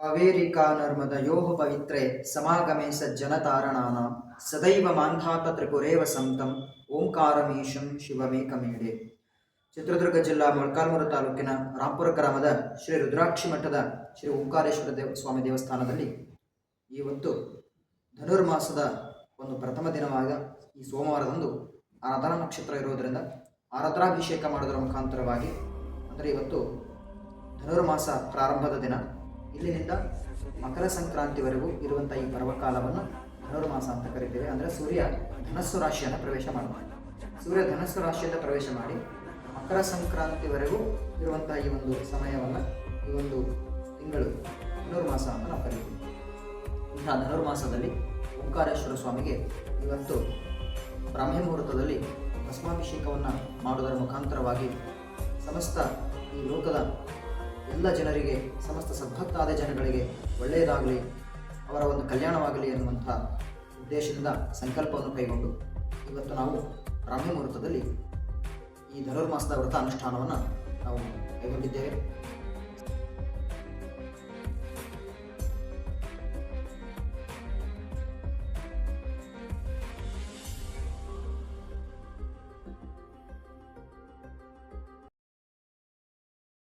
ಕಾವೇರಿಕಾ ನರ್ಮದಯೋಃ ಪವಿತ್ರೆ ಸಮಾಗಮೆ ಸಜ್ಜನತಾರಣಾನ ಸದೈವ ಮಾಂಧಾತ ತ್ರಿಪುರೇವ ಸಂತಂ ಓಂಕಾರಮೀಶಂ ಶಿವಮೇಕಮೇಡೆ. ಚಿತ್ರದುರ್ಗ ಜಿಲ್ಲಾ ಮೊಳಕಾಲ್ಮೂರು ತಾಲೂಕಿನ ರಾಂಪುರ ಗ್ರಾಮದ ಶ್ರೀ ರುದ್ರಾಕ್ಷಿ ಮಠದ ಶ್ರೀ ಓಂಕಾರೇಶ್ವರ ದೇವ ಸ್ವಾಮಿ ದೇವಸ್ಥಾನದಲ್ಲಿ ಇವತ್ತು ಧನುರ್ಮಾಸದ ಒಂದು ಪ್ರಥಮ ದಿನವಾದ ಈ ಸೋಮವಾರದಂದು ಆರಾಧನಾ ನಕ್ಷತ್ರ ಇರುವುದರಿಂದ ಆರಾಧನಾಭಿಷೇಕ ಮಾಡೋದರ ಮುಖಾಂತರವಾಗಿ ಅಂದರೆ ಇವತ್ತು ಧನುರ್ಮಾಸ ಪ್ರಾರಂಭದ ದಿನ. ಇಲ್ಲಿನಿಂದ ಮಕರ ಸಂಕ್ರಾಂತಿವರೆಗೂ ಇರುವಂಥ ಈ ಪರ್ವಕಾಲವನ್ನು ಧನುರ್ಮಾಸ ಅಂತ ಕರಿತೇವೆ. ಅಂದರೆ ಸೂರ್ಯ ಧನಸ್ಸು ರಾಶಿಯನ್ನು ಪ್ರವೇಶ ಮಾಡುವ. ಸೂರ್ಯ ಧನಸ್ಸು ರಾಶಿಯಿಂದ ಪ್ರವೇಶ ಮಾಡಿ ಮಕರ ಸಂಕ್ರಾಂತಿವರೆಗೂ ಇರುವಂಥ ಈ ಒಂದು ಸಮಯವನ್ನು ಈ ಒಂದು ತಿಂಗಳು ಧನುರ್ಮಾಸ ಅಂತ ನಾವು ಕರಿತೀವಿ. ಇಂತಹ ಧನುರ್ಮಾಸದಲ್ಲಿ ಓಂಕಾರೇಶ್ವರ ಸ್ವಾಮಿಗೆ ಇವತ್ತು ಬ್ರಾಹ್ಮಿ ಮುಹೂರ್ತದಲ್ಲಿ ಭಸ್ಮಾಭಿಷೇಕವನ್ನು ಮಾಡುವುದರ ಮುಖಾಂತರವಾಗಿ ಸಮಸ್ತ ಈ ಲೋಕದ ಎಲ್ಲ ಜನರಿಗೆ, ಸಮಸ್ತ ಸದ್ಭಕ್ತಾದ ಜನಗಳಿಗೆ ಒಳ್ಳೆಯದಾಗಲಿ, ಅವರ ಒಂದು ಕಲ್ಯಾಣವಾಗಲಿ ಎನ್ನುವಂಥ ಉದ್ದೇಶದಿಂದ ಸಂಕಲ್ಪವನ್ನು ಕೈಗೊಂಡು ಇವತ್ತು ನಾವು ಬ್ರಾಹ್ಮಿ ಮುಹೂರ್ತದಲ್ಲಿ ಈ ಧನುರ್ಮಾಸದ ವ್ರತ ಅನುಷ್ಠಾನವನ್ನು ನಾವು ಕೈಗೊಂಡಿದ್ದೇವೆ.